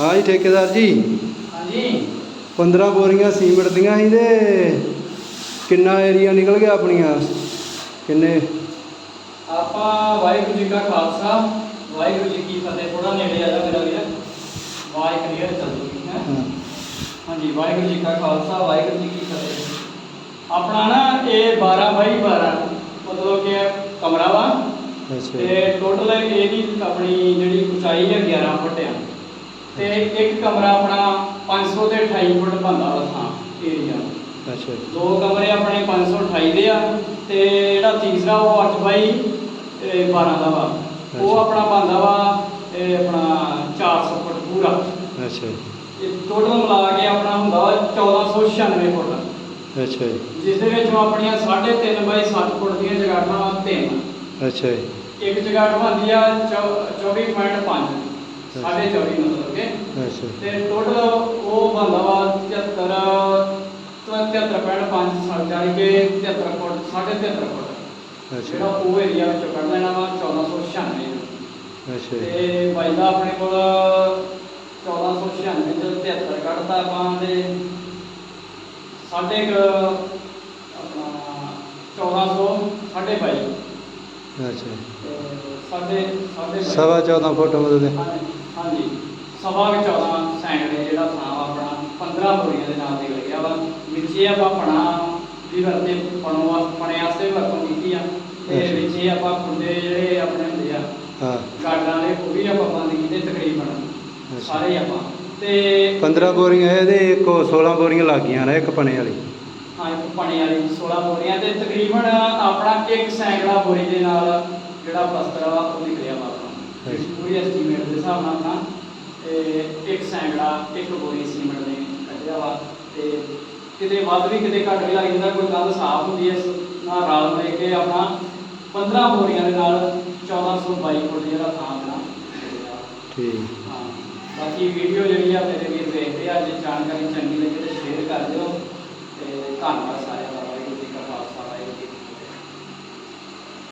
ਹਾਂ ਜੀ ਠੇਕੇਦਾਰ ਜੀ। ਹਾਂਜੀ। 15 ਬੋਰੀਆਂ ਸੀਮਿੰਟ ਦੀਆਂ ਸੀ ਤੇ ਕਿੰਨਾ ਏਰੀਆ ਨਿਕਲ ਗਿਆ ਆਪਣੀਆਂ? ਕਿੰਨੇ? ਆਪਾਂ ਵਾਹਿਗੁਰੂ ਜੀ ਕਾ ਖਾਲਸਾ ਵਾਹਿਗੁਰੂ ਜੀ ਕੀ ਫਤਿਹ। ਥੋੜਾ ਨੇੜੇ ਆ ਜਾ ਮੇਰਾ ਵੀਰ। ਆਵਾਜ਼ ਕਲੀਅਰ ਚੱਲੂਗੀ ਹੈ। ਹਾਂ। ਹਾਂਜੀ ਵਾਹਿਗੁਰੂ ਜੀ ਕਾ ਖਾਲਸਾ ਵਾਹਿਗੁਰੂ ਜੀ ਕੀ ਫਤਿਹ। ਆਪਣਾ ਨਾ ਇਹ 12 ਬਾਈ 12 ਮਤਲਬ ਕਿ ਕਮਰਾ ਵਾ। ਤੇ ਟੋਟਲ ਇਹਦੀ ਆਪਣੀ ਜਿਹੜੀ ਉਚਾਈ ਹੈ 11 ਫੁੱਟ ਆ ਤੇ ਇੱਕ ਕਮਰਾ ਆਪਣਾ 500 ਤੇ 28 ਫੁੱਟ ਬੰਦਾ ਵਾ ਥਾਂ ਏਰੀਆ ਅੱਛਾ ਦੋ ਕਮਰੇ ਆਪਣੇ 528 ਦੇ ਆ ਤੇ ਜਿਹੜਾ ਤੀਸਰਾ ਉਹ 8 ਬਾਈ ਇਹ 12 ਦਾ ਵਾ। ਉਹ। ਆਪਣਾ ਬੰਦਾ ਵਾ ਇਹ ਆਪਣਾ 400 ਫੁੱਟ ਪੂਰਾ। ਅੱਛਾ ਇਹ ਟੋਟਲ ਮਿਲਾ ਕੇ ਆਪਣਾ ਹੁੰਦਾ ਵਾ 1496 ਫੁੱਟ। ਅੱਛਾ ਜੀ, ਜਿਸ ਦੇ ਵਿੱਚੋਂ ਆਪਣੀਆਂ 3.5 ਬਾਈ 7 ਫੁੱਟ ਦੀਆਂ ਜਗਾਟਾਂ ਵਾ ਤਿੰਨ। ਅੱਛਾ ਜੀ, ਇੱਕ ਜਗਾਟ ਬਣਦੀ ਆ 24.5 ਸਾਢੇ 24 ਮਤਲਬ ਕਿ ਅੱਛਾ। ਤੇ ਟੋਟਲ ਉਹ ਬੰਦਾ ਵਾ 73 73.5 ਸਾਲ ਜਾਨੀ ਕਿ 73 ਫੁੱਟ 73 ਫੁੱਟ। ਅੱਛਾ। ਜਿਹੜਾ ਉਹ ਏਰੀਆ ਵਿੱਚੋਂ ਕੱਢ ਲੈਣਾ ਵਾ 1496 ਅੱਛਾ। ਜੀ, ਤੇ ਬਾਈ ਦਾ ਆਪਣੇ ਕੋਲ 1496 ਚ 73 ਕੱਢਤਾ ਆਪਾਂ ਦੇ ਸਾਢੇ ਕੁ ਆਪਣਾ 1400 ਸਾਢੇ ਬਾਈ। ਅੱਛਾ। ਤੇ ਸਾਢੇ ਸਾਢੇ ਬਾਈ। ਸਵਾ 14 ਫੁੱਟ ਮਤਲਬ ਸਵਾ ਵਿੱਚ 14 ਸੈਂਕੜੇ ਜਿਹੜਾ ਥਾਂ ਆਪਣਾ 15 ਬੋਰੀਆਂ ਦੇ ਨਾਲ ਨਿਕਲ ਗਿਆ ਵਾ। ਵਿੱਚੇ ਆਪਾਂ ਪਣਾ ਵੀ ਵਰਤੇ ਪਣੋ ਪਣੇ ਵਾਸਤੇ ਵਰਤੋਂ ਕੀਤੀ ਆ। ਤੇ। ਵਿੱਚੇ ਆਪਾਂ ਖੁੰਡੇ ਜਿਹੜੇ ਆਪਣੇ ਹੁੰਦੇ ਆ ਹਾਂ। ਗਾਡਾਂ ਦੇ ਉਹ ਵੀ ਆਪਾਂ ਬੰਦ ਕੀਤੇ ਤਕਰੀਬਨ। ਸਾਰੇ ਆਪਾਂ। ਤੇ 15 ਬੋਰੀਆਂ ਇਹਦੇ ਇੱਕ ਉਹ 16 ਬੋਰੀਆਂ ਲੱਗ ਗਈਆਂ ਨੇ ਇੱਕ ਪਣੇ ਵਾਲੀ। ਹਾਂ ਇੱਕ ਪਣੇ ਵਾਲੀ 16 ਬੋਰੀਆਂ ਤੇ ਤਕਰੀਬਨ ਆਪਣਾ ਇੱਕ ਸੈਂਕੜਾ ਬੋਰੀ ਦੇ ਨਾਲ ਜਿਹੜਾ ਪਲਸਤਰ ਆ ਉਹ ਨਿਕਲਿਆ ਵਾ। ਆਪਣਾ। ਪੂਰੀ ਐਸਟੀਮੇਟ ਦੇ ਹਿਸਾਬ ਨਾਲ ਆਪਣਾ ਤੇ ਇੱਕ ਸੈਂਕੜਾ ਇੱਕ ਬੋਰੀ ਸੀਮੈਂਟ ਦੇ ਕੱਢਿਆ ਵਾ ਤੇ ਕਿਤੇ ਵੱਧ ਵੀ ਕਿਤੇ ਘੱਟ ਵੀ ਲੱਗ ਜਾਂਦਾ ਕੋਈ ਕੰਧ ਸਾਫ਼ ਹੁੰਦੀ ਹੈ ਨਾਲ ਰਲ ਮਿਲ ਕੇ ਆਪਣਾ 15 ਬੋਰੀਆਂ ਦੇ ਨਾਲ 1422 ਫੁੱਟ ਜਿਹੜਾ ਥਾਂ ਨਿਕਲਿਆ। ਠੀਕ ਹਾਂ ਬਾਕੀ ਵੀਡੀਓ ਜਿਹੜੀ ਆ ਮੇਰੇ ਵੀਰ ਦੇਖਦੇ ਆ ਜੇ ਜਾਣਕਾਰੀ ਚੰਗੀ ਲੱਗੇ ਤੇ ਸ਼ੇਅਰ ਕਰ ਦਿਓ ਤੇ ਧੰਨਵਾਦ